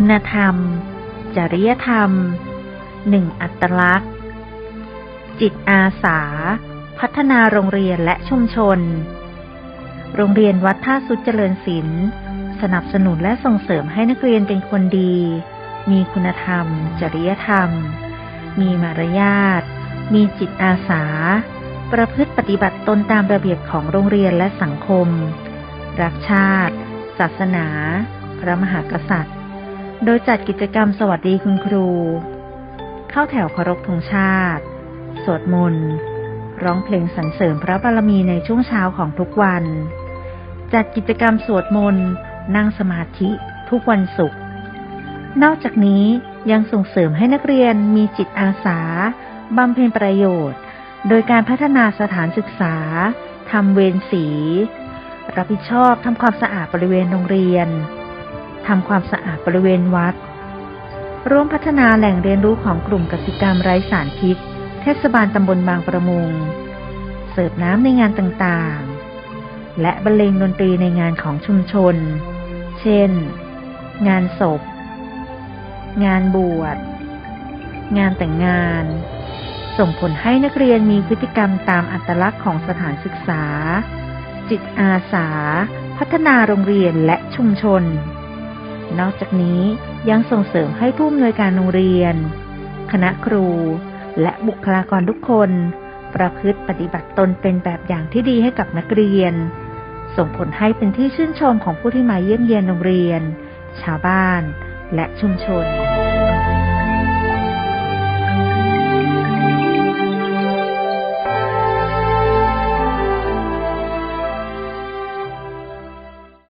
คุณธรรม จริยธรรมหนึ่งอัตลักษณ์ จิตอาสา พัฒนาโรงเรียนและชุมชน โรงเรียนวัดท่าสุดเจริญศิลป์สนับสนุนและส่งเสริมให้นักเรียนเป็นคนดี มีคุณธรรม จริยธรรม มีมารยาท มีจิตอาสา ประพฤติปฏิบัติตนตามระเบียบของโรงเรียนและสังคม รักชาติ ศาสนา พระมหากษัตริย์ โดยจัดกิจกรรมสวัสดีคุณครู เข้าแถวเคารพธงชาติ สวดมนต์ ร้องเพลงสรรเสริมพระบารมีในช่วงเช้าของทุกวัน จัดกิจกรรมสวดมนต์ นั่งสมาธิทุกวันศุกร์ นอกจากนี้ยังส่งเสริมให้นักเรียนมีจิตอาสา บำเพ็ญประโยชน์ โดยการพัฒนาสถานศึกษา ทำเวรสี รับผิดชอบทำความสะอาดบริเวณโรงเรียน ทำความสะอาดบริเวณวัด ร่วมพัฒนาแหล่งเรียนรู้ของกลุ่มกสิกรรมไร้สารพิษ เทศบาลตำบลบางประมง เสิร์ฟน้ำในงานต่างๆ และบรรเลงดนตรีในงานของชุมชน เช่น งานศพ งานบวช งานแต่งงาน ส่งผลให้นักเรียนมีพฤติกรรมตามอัตลักษณ์ของสถานศึกษา จิตอาสาพัฒนาโรงเรียนและชุมชน นอกจากนี้ยังส่งเสริมให้ผู้อำนวยการโรงเรียน คณะครู และบุคลากรทุกคน ประพฤติปฏิบัติตนเป็นแบบอย่างที่ดีให้กับนักเรียน ส่งผลให้เป็นที่ชื่นชมของผู้ที่มาเยี่ยมเยียนโรงเรียน ชาวบ้าน และชุมชน